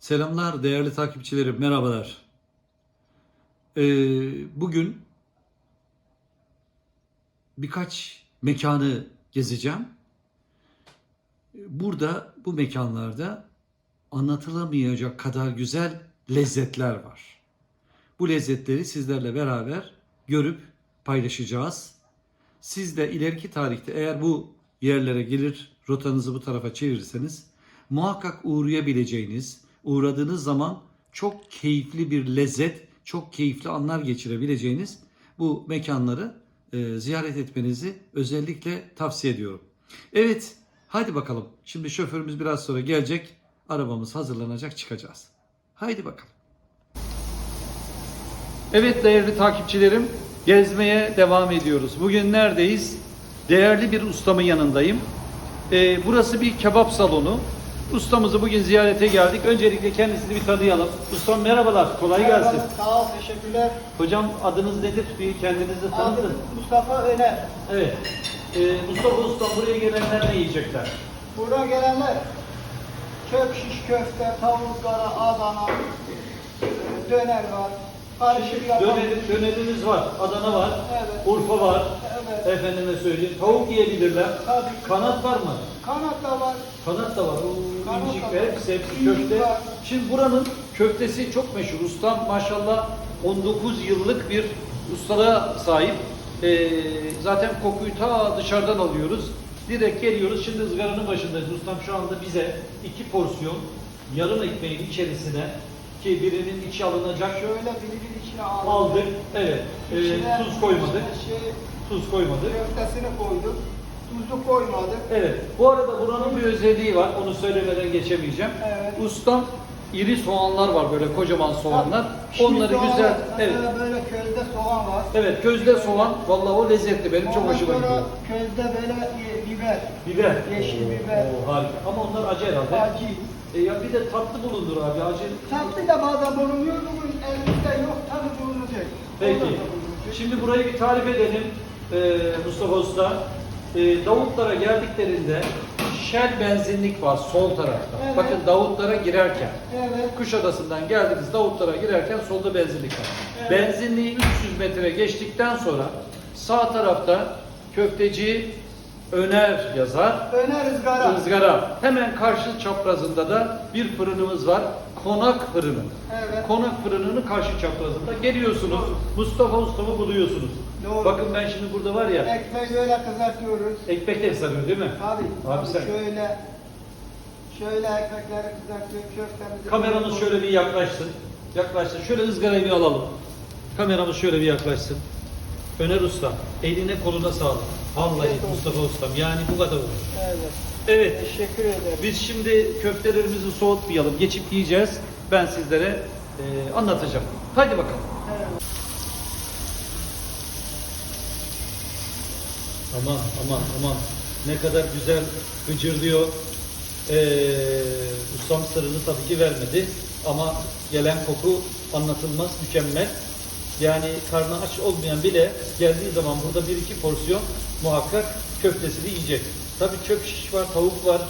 Selamlar değerli takipçilerim, merhabalar. Ee, bugün birkaç mekanı gezeceğim. Burada bu mekanlarda anlatılamayacak kadar güzel lezzetler var. Bu lezzetleri sizlerle beraber görüp paylaşacağız. Siz de ileriki tarihte eğer bu yerlere gelir, rotanızı bu tarafa çevirirseniz muhakkak uğrayabileceğiniz, uğradığınız zaman çok keyifli bir lezzet, çok keyifli anlar geçirebileceğiniz bu mekanları e, ziyaret etmenizi özellikle tavsiye ediyorum. Evet, hadi bakalım. Şimdi şoförümüz biraz sonra gelecek. Arabamız hazırlanacak, çıkacağız. Haydi bakalım. Evet değerli takipçilerim, gezmeye devam ediyoruz. Bugün neredeyiz? Değerli bir ustamın yanındayım. Ee, burası bir kebap salonu. Ustamızı bugün ziyarete geldik. Öncelikle kendisini bir tanıyalım. Ustam merhabalar, kolay gelsin. Merhaba, Sağ ol, teşekkürler. Hocam adınız nedir? Bir kendinizi Adım tanıtın. Mustafa Öner. Evet. Ee, Mustafa Ustam buraya gelenler ne yiyecekler? Buraya gelenler kök şiş köfte, tavuk kara, Adana, e, döner var. Karışık yapalım. Döner, dönerimiz var, Adana var, Evet. Urfa var. Evet. Efendime söyleyeyim. Tavuk yiyebilirler. Tabii. Kanat var mı? Kanat da var. Kanat da var. O Kanat incik da ve var. hepsi, hepsi İncik köfte. var. Şimdi buranın köftesi çok meşhur. Ustam maşallah 19 yıllık bir ustalığa sahip. Ee, zaten kokuyu ta dışarıdan alıyoruz. Direkt geliyoruz. Şimdi ızgaranın başındayız. Ustam şu anda bize iki porsiyon yarım ekmeğin içerisine ki birinin içi alınacak Şöyle birinin içine aldık. aldık. Evet. Ee, İçine tuz koymadık. Şey, Tuz koymadık. köftesini koyduk. Tuzu koymadık. Evet. Bu arada buranın bir özelliği var. Onu söylemeden geçemeyeceğim. Evet. Ustam iri soğanlar var böyle kocaman soğanlar. Şimdi Onları soğan güzel. var. Evet. Mesela böyle közde soğan var. Evet, közde soğan vallahi o lezzetli. Benim çok Ondan hoşuma sonra gidiyor. Közde böyle e, biber. Biber. Yeşil biber. oo, harika. Ama onlar acı herhalde. Acı. E ya bir de tatlı bulundur abi acı. Tatlı da bazen bulunuyor. Bugün elimizde yok. Tabii bulunacak. Peki. Bulunacak. Şimdi burayı bir tarif edelim ee, Mustafa Usta. Ee, Davutlara geldiklerinde Shell benzinlik var sol tarafta. Evet. Bakın Davutlara girerken. Evet. Kuşadası'ndan geldiniz Davutlara girerken solda benzinlik var. Evet. Benzinliği 300 metre geçtikten sonra sağ tarafta köfteci Öner yazar. Öner ızgara. Izgara. Hemen karşı çaprazında da bir fırınımız var. Konak fırını. Evet. Konak fırınının karşı çaprazında geliyorsunuz. Mustafa Usta'mı buluyorsunuz. Doğru. Bakın ben şimdi burada var ya Ekmeği böyle kızartıyoruz. ekmek de sarıyor değil mi? Tabii. Abi sen- Şöyle şöyle ekmekleri kızartıyor. Köftemizi Kameramız şöyle bir yaklaşsın. Yaklaşsın. Şöyle ızgarayı bir alalım. Kameramız şöyle bir yaklaşsın. Öner Usta, eline koluna sağlık. Vallahi Evet. Mustafa Ustam yani bu kadar olur. Evet. Evet, Teşekkür ederim. biz şimdi köftelerimizi soğutmayalım. Geçip yiyeceğiz. Ben sizlere e, anlatacağım. Hadi bakalım. Evet. Aman aman aman ne kadar güzel gıcırdıyor. Ee, ustam sırrını tabii ki vermedi ama gelen koku anlatılmaz mükemmel. Yani karnı aç olmayan bile geldiği zaman burada bir iki porsiyon muhakkak köftesini yiyecek. Tabii çöp şiş var, tavuk var,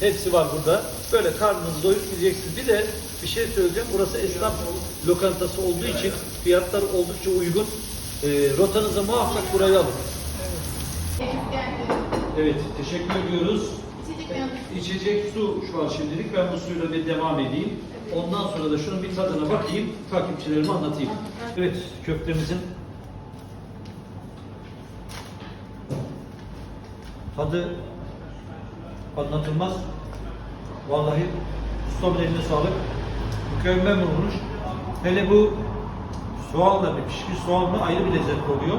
hepsi var burada. Böyle karnınızı doyurup yiyeceksiniz. Bir de bir şey söyleyeceğim. Burası esnaf lokantası olduğu için fiyatlar oldukça uygun. Ee, rotanıza muhakkak burayı alın. Evet, teşekkür ediyoruz. İçecek su şu an şimdilik. Ben bu suyla bir devam edeyim. Ondan sonra da şunun bir tadına bakayım, takipçilerime anlatayım. Evet, köftemizin tadı anlatılmaz. Vallahi ustamın eline sağlık. Mükemmel olmuş. Hele bu soğanla bir pişmiş soğanla ayrı bir lezzet oluyor.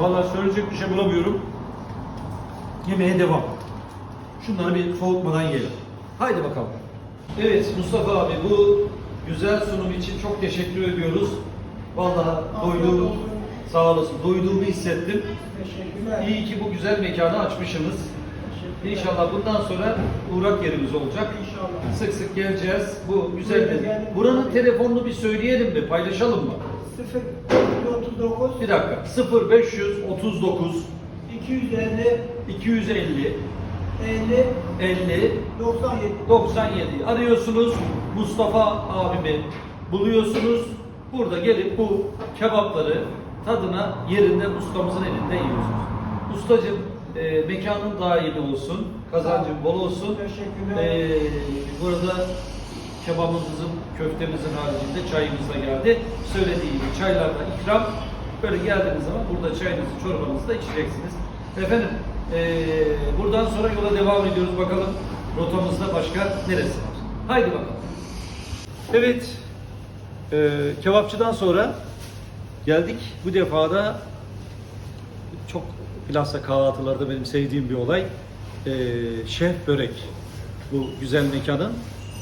Vallahi söyleyecek bir şey bulamıyorum. Yemeğe devam. Şunları bir soğutmadan yiyelim. Haydi bakalım. Evet Mustafa abi bu güzel sunum için çok teşekkür ediyoruz. Vallahi doyduğumu, sağ olasın, doyduğumu hissettim. Teşekkürler. İyi ki bu güzel mekanı açmışsınız. İnşallah bundan sonra uğrak yerimiz olacak. İnşallah. Sık sık geleceğiz. Bu güzel dedi. Buranın telefonunu bir söyleyelim mi? Paylaşalım mı? 0 39 Bir dakika. 0539 250 250 50 50 97 97 arıyorsunuz Mustafa abimi buluyorsunuz. Burada gelip bu kebapları tadına yerinde ustamızın elinde yiyorsunuz. Ustacığım e, mekanın daimi olsun, kazancın bol olsun. Teşekkürler. E, burada kebabımızın, köftemizin haricinde çayımız da geldi. Söylediği gibi çaylar da ikram. Böyle geldiğiniz zaman burada çayınızı, çorbanızı da içeceksiniz. Efendim, e, buradan sonra yola devam ediyoruz. Bakalım rotamızda başka neresi var? Haydi bakalım. Evet, e, kebapçıdan sonra geldik. Bu defa da çok bilhassa kahvaltılarda benim sevdiğim bir olay. E, şef börek. Bu güzel mekanın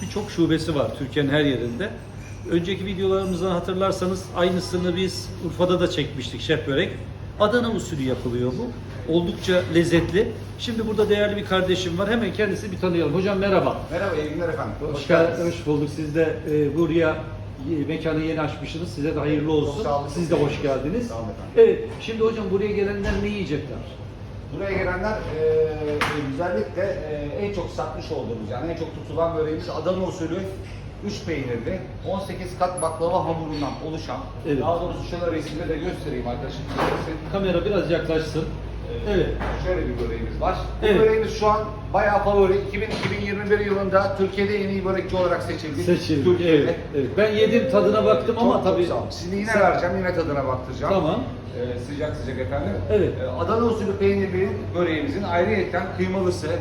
birçok şubesi var Türkiye'nin her yerinde. Önceki videolarımızdan hatırlarsanız aynısını biz Urfa'da da çekmiştik şef börek. Adana usulü yapılıyor bu. Oldukça lezzetli. Şimdi burada değerli bir kardeşim var. Hemen kendisi bir tanıyalım. Hocam merhaba. Merhaba, iyi günler efendim. Hoş, geldiniz. Hoş bulduk. Siz de e, buraya e, mekanı yeni açmışsınız. Size de hayırlı olsun. Çok sağ olun, Siz de hoş geldiniz. Sağ olun efendim. Evet. Şimdi hocam buraya gelenler ne yiyecekler? Buraya gelenler e, özellikle e, en çok satmış olduğumuz yani en çok tutulan böreğimiz Adana usulü 3 peynirli 18 kat baklava hamurundan oluşan Evet. daha doğrusu şöyle resimde de göstereyim arkadaşım. size. Kamera biraz yaklaşsın. Evet. Şöyle bir böreğimiz var. Evet. Bu böreğimiz şu an bayağı favori. 2000, 2021 yılında Türkiye'de en iyi börekçi olarak seçildi. Seçildi. Türkiye'de. Evet, evet. Ben yedim tadına baktım ama Çok, tabii. çok. Şimdi yine vereceğim, yine tadına baktıracağım. Tamam. Ee, sıcak sıcak efendim. Evet. Ee, Adana usulü peynirli böreğimizin ayrıyeten kıymalısı, e,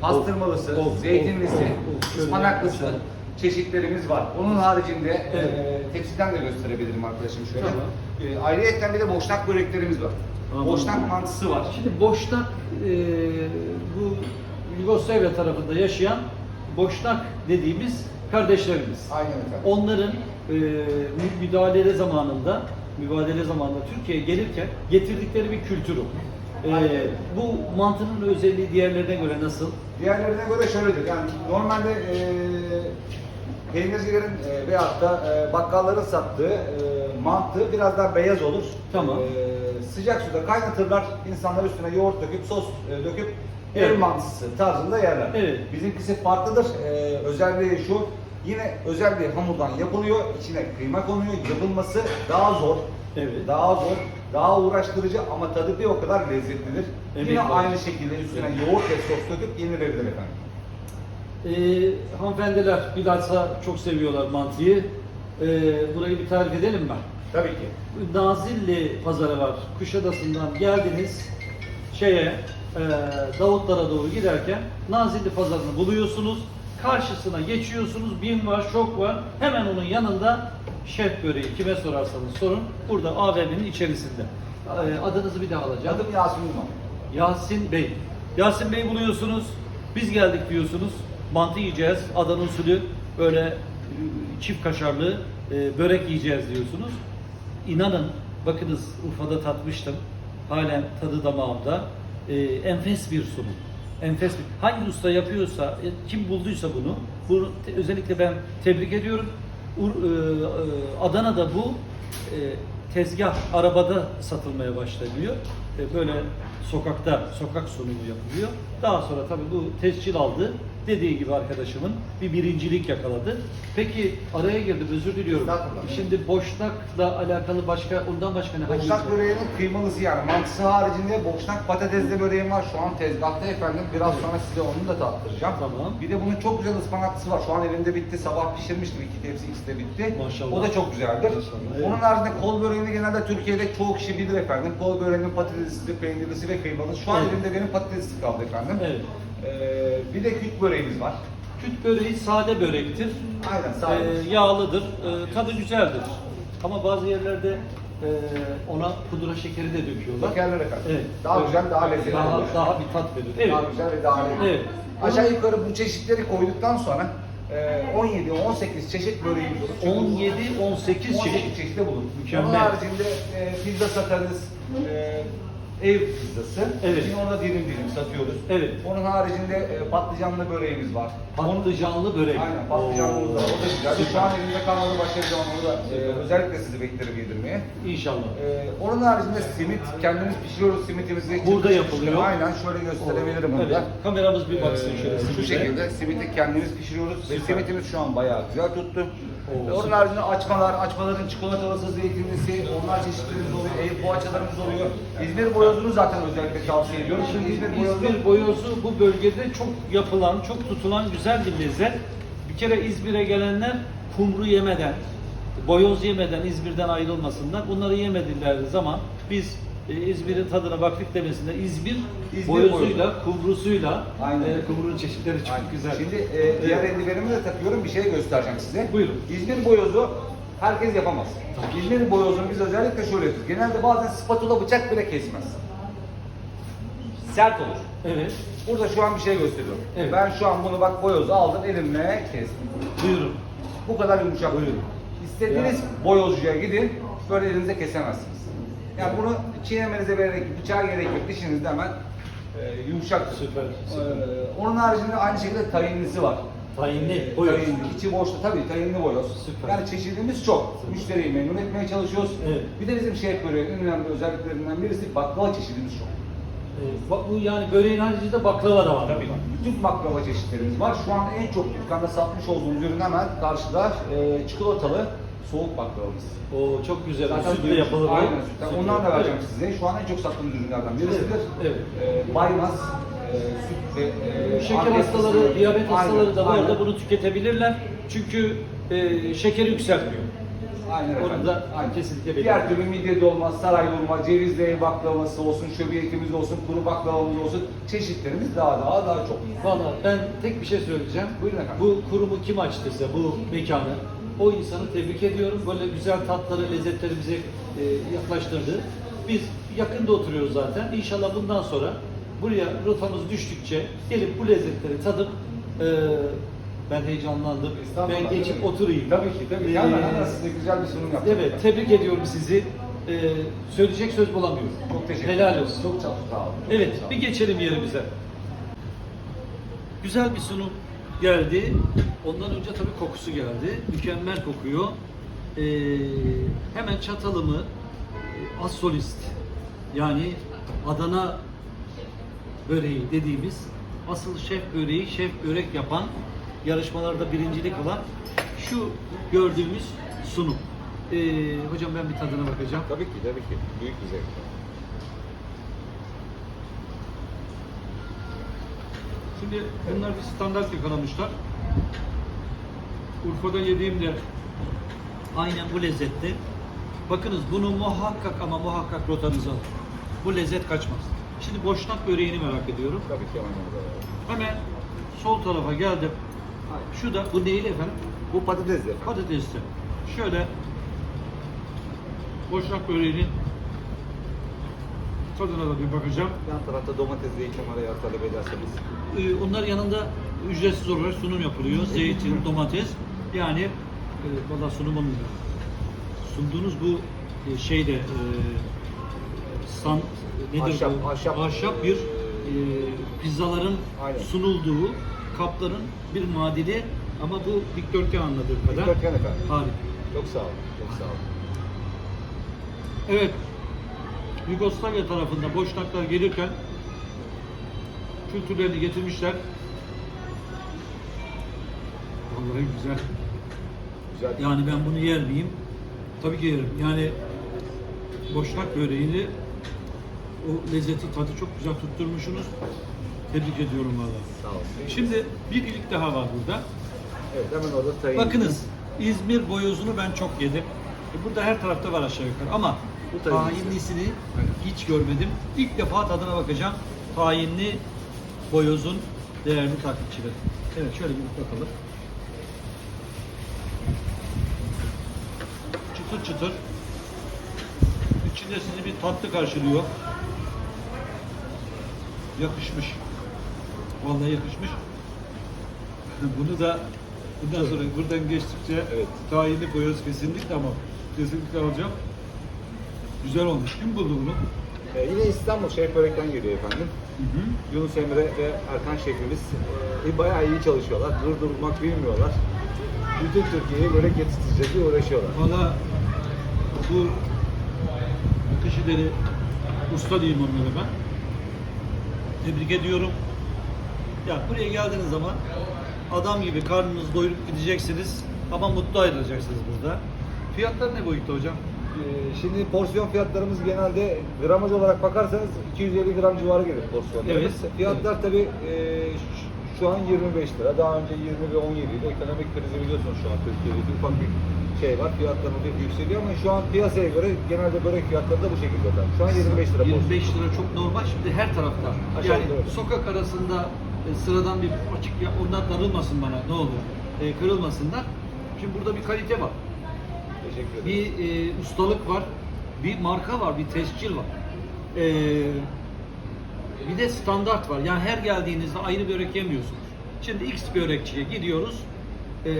pastırmalısı, Of, of, zeytinlisi, of, of, şöyle ıspanaklısı çeşitlerimiz var. Onun haricinde Evet. e, tepsiden de gösterebilirim arkadaşım şöyle. Tamam. E, ayrıyeten bir de boşnak böreklerimiz var. Tamam. Boşnak mantısı var. Şimdi Boşnak e, bu Yugoslavya tarafında yaşayan Boşnak dediğimiz kardeşlerimiz. Aynen efendim. Onların e, mü- müdahale zamanında mübadele zamanında Türkiye'ye gelirken getirdikleri bir kültür o. E, Aynen. bu mantının özelliği diğerlerine göre nasıl? Diğerlerine göre şöyledir. Yani normalde e, peynircilerin e, veyahut da e, bakkalların sattığı e, mantı biraz daha beyaz olur. Tamam. E, sıcak suda kaynatırlar. İnsanlar üstüne yoğurt döküp sos e, döküp Evet. ev mantısı tarzında yerler. Evet. Bizimkisi farklıdır. E, özelliği şu. Yine özel bir hamurdan yapılıyor. İçine kıyma konuyor. Yapılması daha zor. Evet. Daha zor, daha uğraştırıcı ama tadı bir o kadar lezzetlidir. Evet, Yine var. aynı şekilde üstüne yoğurt ve sos döküp yenilebilir efendim. E, hanımefendiler bilhassa çok seviyorlar mantıyı. E, burayı bir tarif edelim mi? Tabii ki. Nazilli pazarı var. Kuşadası'ndan geldiniz şeye e, Davutlara doğru giderken Nazilli pazarını buluyorsunuz. Karşısına geçiyorsunuz. Bim var, şok var. Hemen onun yanında şef böreği kime sorarsanız sorun. Burada AVM'nin içerisinde. E, adınızı bir daha alacağım. Adım Yasin Duman. Yasin Bey. Yasin Bey buluyorsunuz. Biz geldik diyorsunuz. Mantı yiyeceğiz. Adana usulü böyle çift kaşarlı e, börek yiyeceğiz diyorsunuz. İnanın bakınız Urfa'da tatmıştım. Halen tadı damağımda. E, enfes bir sunum. Enfes bir. Hangi usta yapıyorsa, e, kim bulduysa bunu, bunu te- özellikle ben tebrik ediyorum. Ur, e, e, Adana'da bu e, tezgah arabada satılmaya başlanıyor. E, böyle sokakta sokak sunumu yapılıyor. Daha sonra tabii bu tescil aldı. Dediği gibi arkadaşımın bir birincilik yakaladı. Peki araya girdim özür diliyorum. Estağfurullah. Şimdi boşnakla alakalı başka ondan başka ne? Boşnak böreğinin kıymalısı yani mantısı haricinde boşnak patatesli böreğim var şu an tezgahta efendim. Biraz sonra size onu da tattıracağım. Tamam. Bir de bunun çok güzel ıspanaklısı var. Şu an elimde bitti. Sabah pişirmiştim. iki tepsi ikisi de bitti. Maşallah. O da çok güzeldir. Maşallah, evet. Onun haricinde kol böreğini genelde Türkiye'de çoğu kişi bilir efendim. Kol böreğinin patateslisi, peynirlisi ve kıymalısı. Şu an Evet. elimde benim patatesli kaldı efendim. Evet. Ee, bir de küt böreğimiz var. Küt böreği sade börektir. Aynen sağ Ee, yağlıdır. Ee, tadı güzeldir. Ama bazı yerlerde e, ona pudra şekeri de döküyorlar. Şekerler efendim. Evet. Daha güzel, daha lezzetli Daha, oluyor. daha bir tat verir. Evet. Daha güzel ve daha lezzetli. Evet. Aşağı yukarı bu çeşitleri koyduktan sonra e, 17-18 çeşit böreğimiz olur. Çünkü 17 18 18 çeşit. çeşit de bulur. Mükemmel. Onun haricinde e, pizza satarız, e, ev pizzası. Evet. Şimdi orada dilim dilim satıyoruz. Evet. Onun haricinde e, patlıcanlı böreğimiz var. Patlıcanlı börek. Aynen patlıcanlımız var. O da güzel. Süper. Şu an elimde bir zaman onu da e, özellikle sizi beklerim yedirmeye. İnşallah. Ee, onun haricinde simit kendimiz pişiriyoruz simitimizi. Burada Çıtır yapılıyor. Aynen şöyle gösterebilirim onu Evet. da. Kameramız bir baksın Ee, şöyle. Şu simide. şekilde simiti kendimiz pişiriyoruz. Ve simitimiz şu an bayağı güzel tuttu. Oo, onun haricinde açmalar, açmaların çikolatalısı, zeytinlisi, onlar çeşitlerimiz oluyor. Ev poğaçalarımız oluyor. İzmir boyozunu zaten özellikle tavsiye ediyorum. Şimdi İzmir boyozu İzmir boyozu bu bölgede çok yapılan, çok tutulan güzel bir lezzet. Bir kere İzmir'e gelenler kumru yemeden, boyoz yemeden İzmir'den ayrılmasınlar. Bunları yemediler zaman biz e, İzmir'in tadına baktık demesinde İzmir, İzmir boyozuyla, kumrusuyla, Aynen. e, kumrunun çeşitleri çok Aynen. güzel. Şimdi e, diğer eldivenimi de takıyorum. Bir şey göstereceğim size. Buyurun. İzmir boyozu herkes yapamaz. İzmir boyozunu biz özellikle şöyle yapıyoruz. Genelde bazen spatula bıçak bile kesmez. Sert olur. Evet, Burada şu an bir şey gösteriyorum. Evet. Ben şu an bunu bak boyozu aldım elimle kestim. buyurun. Bu kadar yumuşak. Buyurun. İstediğiniz boyozcuya gidin böyle elinize kesemezsiniz. Yani bunu çiğnemenize gerek, bıçağa gerek yok. Dişinizde hemen e, yumuşaktır. Süper, Ee, süper. onun haricinde aynı şekilde tayinlisi var. Tayinli, boyoz. Tayinli, içi boşta tabii tayinli boyoz. Süper. Yani çeşidimiz çok. Müşteriyi memnun etmeye çalışıyoruz. Evet. Bir de bizim şef böreğin en önemli özelliklerinden birisi baklava çeşidimiz çok. E, bak bu yani böreğin haricinde baklava da var. Tabii. Bütün baklava çeşitlerimiz var. Şu an en çok dükkanda satmış olduğumuz ürün hemen karşıda e, çikolatalı soğuk baklavamız. O çok güzel. Zaten Sütle yapılır. Aynen. Sütle. Ondan da vereceğim Evet. size. Şu an en çok sattığımız ürünlerden birisidir. Evet, E, baymaz, e, süt ve e, Şeker hastaları, fıstığı. diyabet hastaları da bu arada bunu tüketebilirler. Çünkü e, şekeri yükseltmiyor. Aynen Onu efendim. da Aynen. kesinlikle Diğer belirtiyorum. türlü midye dolma, saray dolma, cevizli ev baklavası olsun, şöbiyetimiz olsun, kuru baklavamız olsun. Çeşitlerimiz daha daha daha çok. Valla ben tek bir şey söyleyeceğim. Buyurun efendim. Bu kurumu kim açtıysa bu mekanı, o insanı tebrik ediyorum. Böyle güzel tatları, lezzetleri bize e, yaklaştırdı. Biz yakında oturuyoruz zaten. İnşallah bundan sonra buraya rotamız düştükçe gelip bu lezzetleri tadıp e, ben heyecanlandım. Ben geçip tabii. oturayım. Tabii ki, tabii. Ee, Hemen hemen size güzel bir sunum yapacağım. Evet, tebrik ediyorum sizi. Ee, söyleyecek söz bulamıyorum. Çok teşekkür Helal ederim. olsun. Çok çok sağ olun. Çok Evet, olun. bir geçelim yerimize. Güzel bir sunum geldi. Ondan önce tabii kokusu geldi. Mükemmel kokuyor. Ee, hemen çatalımı e, Assolist yani Adana böreği dediğimiz asıl şef böreği, şef börek yapan yarışmalarda birincilik alan şu gördüğümüz sunum. Ee, hocam ben bir tadına bakacağım. Tabii ki, tabii ki. Büyük bir zevk. Şimdi bunlar bir standart yakalamışlar. Urfa'da yediğimde Aynen bu lezzette. bakınız bunu muhakkak ama muhakkak rotanıza alın. Bu lezzet kaçmaz. Şimdi boşnak böreğini merak ediyorum. Tabii ki hemen. Hemen sol tarafa geldim. Şu da bu neyli efendim? Bu patatesli. Patatesli. Şöyle boşnak böreğinin tadına da bir bakacağım. Yan tarafta domates, zeytin araya talep ederseniz. Ee, Onlar yanında ücretsiz olarak sunum yapılıyor. Zeytin, domates. Yani e, valla sunumun sunduğunuz bu e, şeyde e, san nedir Ahşap, bu? ahşap. bir e, pizzaların Aynen. sunulduğu kapların bir muadili ama bu dikdörtgen anladığım kadar. Dikdörtgen efendim. Harika. Çok sağ olun. Çok sağ olun. Evet. Yugoslavya tarafında boşnaklar gelirken kültürlerini getirmişler. Vallahi güzel. Güzel. Yani ben bunu yer miyim? Tabii ki yerim. Yani boşnak böreğini o lezzeti tadı çok güzel tutturmuşsunuz. Tebrik ediyorum valla. Sağ olun. Şimdi bir ilik daha var burada. Evet hemen orada. Bakınız İzmir boyozunu ben çok yedim. E, Burada her tarafta var aşağı yukarı ama Bu hiç görmedim. İlk defa tadına bakacağım. Tahinli boyozun değerli takipçileri. Evet şöyle bir bakalım. Çıtır çıtır. İçinde sizi bir tatlı karşılıyor. Yakışmış. Vallahi yakışmış. Bunu da bundan sonra buradan geçtikçe Evet. tayini boyoz kesinlikle ama kesinlikle alacağım. Güzel olmuş. Kim buldu bunu? E, yine İstanbul Şef Börek'ten geliyor efendim. Yunus Emre ve Erkan şefimiz e, bayağı iyi çalışıyorlar. Durdurmak bilmiyorlar. Bütün Türkiye'yi börek yetiştirecek diye uğraşıyorlar. Valla bu kişileri usta diyeyim onlara ben. Tebrik ediyorum. Ya buraya geldiğiniz zaman adam gibi karnınızı doyurup gideceksiniz ama mutlu ayrılacaksınız burada. Fiyatlar ne boyutta hocam? E, şimdi porsiyon fiyatlarımız genelde gramaj olarak bakarsanız 250 gram civarı gelir porsiyonlarımız. Evet. Fiyatlar tabii e, şu- an 25 lira. Daha önce 20 ve 17 idi. Ekonomik krizi biliyorsunuz şu an Türkiye'de ufak bir şey var. Fiyatlar hafif yükseliyor ama şu an piyasaya göre genelde börek fiyatları da bu şekilde efendim. Şu an 25 lira porsiyon. 25 lira çok normal şimdi her tarafta. Aşağı Yani yukarı. sokak arasında e, sıradan bir açık ya ondan darılmasın bana ne olur. E, kırılmasınlar. Şimdi burada bir kalite var. Teşekkür ederim. Bir e, ustalık var. Bir marka var, bir tescil var. E, bir de standart var. Yani her geldiğinizde aynı börek yemiyorsunuz. Şimdi X börekçiye gidiyoruz. E,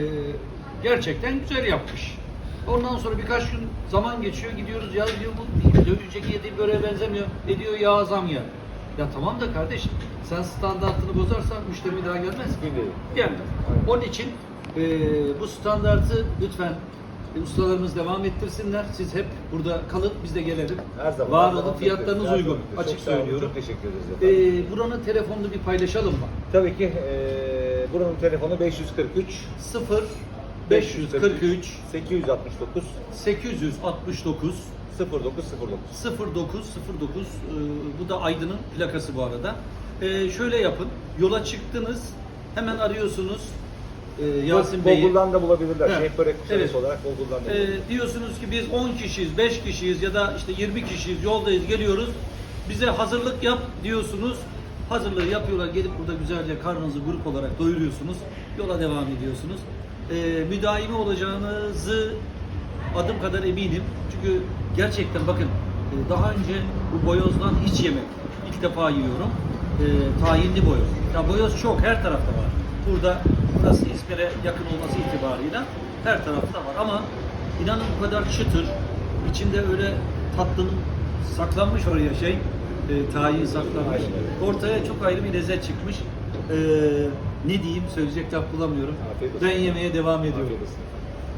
gerçekten güzel yapmış. Ondan sonra birkaç gün zaman geçiyor. Gidiyoruz ya diyor bu önceki yediğim böreğe benzemiyor. Ne diyor ya zam ya. Ya tamam da kardeşim sen standartını bozarsan müşteri bir daha gelmez ki. Gelmez. Onun için e, bu standartı lütfen e, ustalarımız devam ettirsinler. Siz hep burada kalın, biz de gelelim. Her zaman. Var olun, fiyatlarınız. Her uygun. zaman. Açık Çok söylüyorum. Çok teşekkür ederiz efendim. E, buranın telefonunu bir paylaşalım mı? Tabii ki eee buranın telefonu 543 0 543 869 869 0909. 0909 e, bu da Aydın'ın plakası bu arada. E, şöyle yapın. Yola çıktınız. Hemen arıyorsunuz e, Yasin Bey'i. Google'dan da bulabilirler. Şef börek kısaması Evet. olarak Google'dan da bulabilirler. E, diyorsunuz ki biz 10 kişiyiz, 5 kişiyiz ya da işte 20 kişiyiz, yoldayız, geliyoruz. Bize hazırlık yap diyorsunuz. Hazırlığı yapıyorlar. Gelip burada güzelce karnınızı grup olarak doyuruyorsunuz. Yola devam ediyorsunuz. E, müdaimi olacağınızı adım kadar eminim. Çünkü gerçekten bakın e, daha önce bu boyozdan hiç yemek. İlk defa yiyorum. E, tahinli boyoz. Ya boyoz çok her tarafta var. Burada burası İzmir'e yakın olması itibarıyla her tarafta var ama inanın bu kadar çıtır içinde öyle tatlının saklanmış oraya şey e, tahin saklanmış. Ortaya çok ayrı bir lezzet çıkmış. E, ne diyeyim söyleyecek laf bulamıyorum. Ben yemeye devam ediyorum.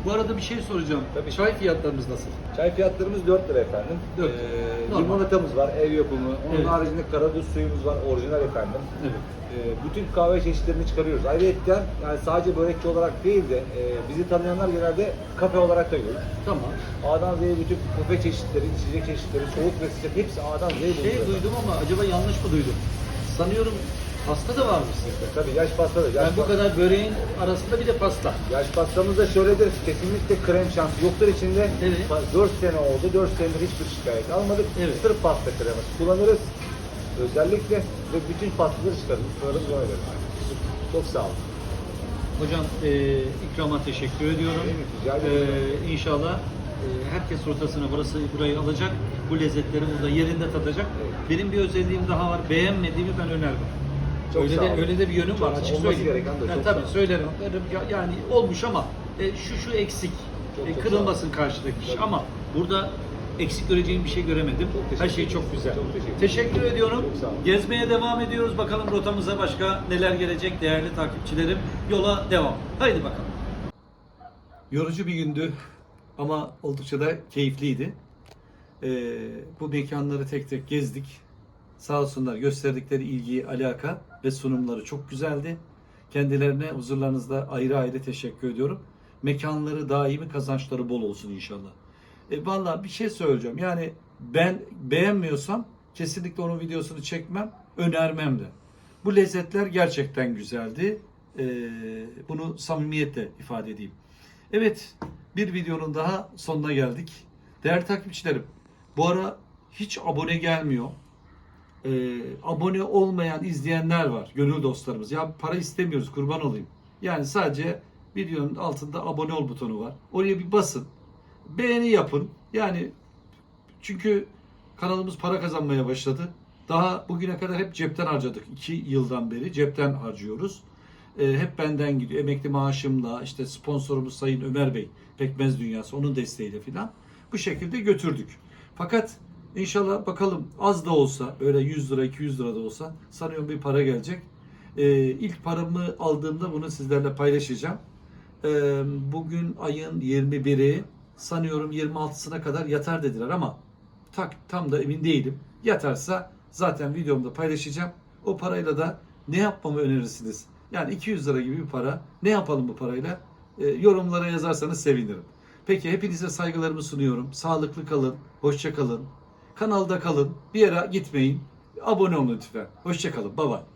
Bu arada bir şey soracağım. Tabii. Çay fiyatlarımız nasıl? Çay fiyatlarımız 4 lira efendim. Dört. Ee, Normal. limonatamız var, ev yapımı. Onun Evet. haricinde karadut suyumuz var, orijinal efendim. Evet. Ee, bütün kahve çeşitlerini çıkarıyoruz. Ayrıca yani sadece börekçi olarak değil de e, bizi tanıyanlar genelde kafe olarak da görür. Tamam. A'dan Z'ye bütün kafe çeşitleri, içecek çeşitleri, soğuk ve sıcak hepsi A'dan Z'ye Şey bulunuyor. duydum ama acaba yanlış mı duydum? Sanıyorum pasta da varmış sizde. Tabii yaş pasta da. Yaş, Ben bu pasta- kadar böreğin arasında bir de pasta. yaş pastamız da şöyledir. Kesinlikle krem şansı yoktur içinde. Evet. 4 sene oldu. 4 senedir hiçbir şikayet almadık. Evet. Sırf pasta kreması kullanırız. Özellikle ve bütün pastaları çıkarırız. Sorarız böyle. Çok sağ olun. Hocam e, ikrama teşekkür ediyorum. Evet, rica ederim. E, inşallah e, herkes rotasına burası burayı alacak. Bu lezzetleri burada yerinde tadacak. Benim bir özelliğim daha var. Beğenmediğimi ben önermem. Çok öyle de öyle de bir yönüm Çok var açık olması söyleyeyim. gereken de, Yani çok tabii söylerim. Derim ya- Yani olmuş ama e, şu şu eksik. Çok, E, çok kırılmasın karşıdaki kişi Tabii. ama burada eksik göreceğim bir şey göremedim. Çok teşekkür Her şey ederim. çok güzel. Çok teşekkür teşekkür ediyorum. Çok sağ olun. Gezmeye devam ediyoruz. Bakalım rotamıza başka neler gelecek değerli takipçilerim. Yola devam. Haydi bakalım. Yorucu bir gündü ama oldukça da keyifliydi. Ee, bu mekanları tek tek gezdik. Sağ olsunlar gösterdikleri ilgiyi, alaka ve sunumları çok güzeldi. Kendilerine huzurlarınızda ayrı ayrı teşekkür ediyorum. Mekanları daimi kazançları bol olsun inşallah. E, Valla bir şey söyleyeceğim. Yani ben beğenmiyorsam kesinlikle onun videosunu çekmem, önermem de. Bu lezzetler gerçekten güzeldi. Ee, bunu samimiyetle ifade edeyim. Evet, bir videonun daha sonuna geldik. Değerli takipçilerim, bu ara hiç abone gelmiyor. Ee, abone olmayan izleyenler var, gönül dostlarımız. Ya para istemiyoruz, kurban olayım. Yani sadece videonun altında abone ol butonu var. Oraya bir basın. Beğeni yapın. Yani çünkü kanalımız para kazanmaya başladı. Daha bugüne kadar hep cepten harcadık. İki yıldan beri cepten harcıyoruz. Ee, hep benden gidiyor. Emekli maaşımla işte sponsorumuz Sayın Ömer Bey, Pekmez Dünyası onun desteğiyle filan bu şekilde götürdük. Fakat İnşallah bakalım az da olsa böyle 100 lira 200 lira da olsa sanıyorum bir para gelecek. Ee, ilk paramı aldığımda bunu sizlerle paylaşacağım. Ee, bugün ayın 21'i sanıyorum 26'sına kadar yatar dediler ama tak tam da emin değilim. Yatarsa zaten videomda paylaşacağım. O parayla da ne yapmamı önerirsiniz? Yani 200 lira gibi bir para. Ne yapalım bu parayla? Ee, yorumlara yazarsanız sevinirim. Peki hepinize saygılarımı sunuyorum. Sağlıklı kalın, hoşça kalın. Kanalda kalın. Bir yere gitmeyin. Abone olun lütfen. Hoşça kalın. Bye bye.